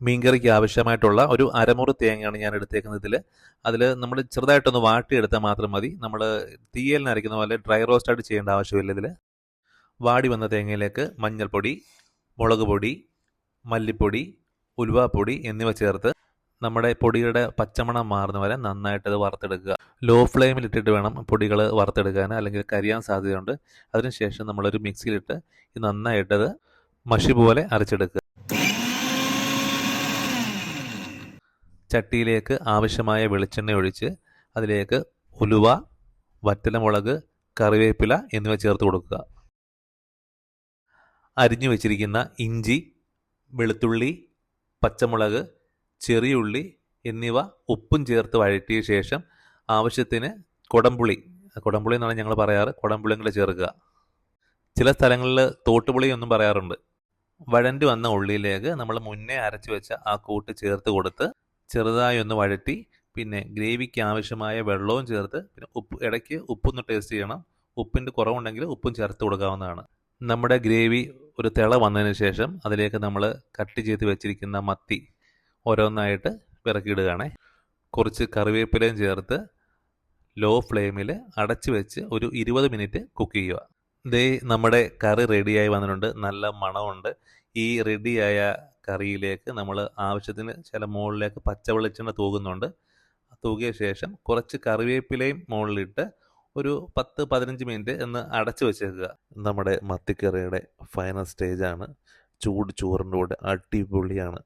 മീൻകറിക്ക് ആവശ്യമായിട്ടുള്ള ഒരു അരമുറി തേങ്ങയാണ് ഞാൻ എടുത്തേക്കുന്നത് ഇതിൽ അതിൽ നമ്മൾ ചെറുതായിട്ടൊന്ന് വാട്ടിയെടുത്താൽ മാത്രം മതി. നമ്മൾ തീയലിന് അരയ്ക്കുന്ന പോലെ ഡ്രൈ റോസ്റ്റായിട്ട് ചെയ്യേണ്ട ആവശ്യമില്ല ഇതിൽ വാടി വന്ന തേങ്ങയിലേക്ക് മഞ്ഞൾപ്പൊടി മുളക് പൊടി മല്ലിപ്പൊടി ഉലുവാപ്പൊടി എന്നിവ ചേർത്ത് നമ്മുടെ പൊടിയുടെ പച്ചമണം മാറുന്ന വരെ നന്നായിട്ട് അത് വറുത്തെടുക്കുക. ലോ ഫ്ലെയിമിൽ ഇട്ടിട്ട് വേണം പൊടികൾ വറുത്തെടുക്കാൻ അല്ലെങ്കിൽ കരിയാൻ സാധ്യതയുണ്ട്. അതിനുശേഷം നമ്മളൊരു മിക്സിയിലിട്ട് ഇത് നന്നായിട്ടത് മഷി പോലെ അരച്ചെടുക്കുക. ചട്ടിയിലേക്ക് ആവശ്യമായ വെളിച്ചെണ്ണ ഒഴിച്ച് അതിലേക്ക് ഉലുവ വറ്റലമുളക് കറിവേപ്പില എന്നിവ ചേർത്ത് കൊടുക്കുക. അരിഞ്ഞു വെച്ചിരിക്കുന്ന ഇഞ്ചി വെളുത്തുള്ളി പച്ചമുളക് ചെറിയുള്ളി എന്നിവ ഉപ്പും ചേർത്ത് വഴറ്റിയ ശേഷം ആവശ്യത്തിന് കുടംപുളി കുടംപുളി എന്നാണ് ഞങ്ങൾ പറയാറ് കുടംപുളിയും കൂടെ ചേർക്കുക. ചില സ്ഥലങ്ങളിൽ തോട്ടുപുളി എന്നും പറയാറുണ്ട്. വഴണ്ടി വന്ന ഉള്ളിയിലേക്ക് നമ്മൾ മുന്നേ അരച്ചു വെച്ച ആ കൂട്ട് ചേർത്ത് കൊടുത്ത് ചെറുതായി ഒന്ന് വഴറ്റി പിന്നെ ഗ്രേവിക്ക് ആവശ്യമായ വെള്ളവും ചേർത്ത് പിന്നെ ഉപ്പ് ഇടയ്ക്ക് ഉപ്പൊന്ന് ടേസ്റ്റ് ചെയ്യണം. ഉപ്പിന്റെ കുറവുണ്ടെങ്കിൽ ഉപ്പും ചേർത്ത് കൊടുക്കാവുന്നതാണ്. നമ്മുടെ ഗ്രേവി ഒരു തിള വന്നതിന് ശേഷം അതിലേക്ക് നമ്മൾ കട്ട് ചെയ്ത് വെച്ചിരിക്കുന്ന മത്തി ഓരോന്നായിട്ട് പിറക്കിയിടുകയാണേ കുറച്ച് കറിവേപ്പിലയും ചേർത്ത് ലോ ഫ്ലെയിമിൽ അടച്ച് വെച്ച് ഒരു ഇരുപത് മിനിറ്റ് കുക്ക് ചെയ്യുക. ദേ നമ്മുടെ കറി റെഡിയായി വന്നിട്ടുണ്ട്. നല്ല മണമുണ്ട്. ഈ റെഡിയായ കറിയിലേക്ക് നമ്മൾ ആവശ്യത്തിന് ചില മുകളിലേക്ക് പച്ച വെളിച്ചെണ്ണ തൂകുന്നുണ്ട്. തൂകിയ ശേഷം കുറച്ച് കറിവേപ്പിലയും മുകളിലിട്ട് ഒരു പത്ത് പതിനഞ്ച് മിനിറ്റ് എന്ന് അടച്ചു വെച്ചേക്കുക. നമ്മുടെ മത്തിക്കറിയുടെ ഫൈനൽ സ്റ്റേജാണ് ചൂട് ചോറിന്റെ കൂടെ അടിപൊളിയാണ്.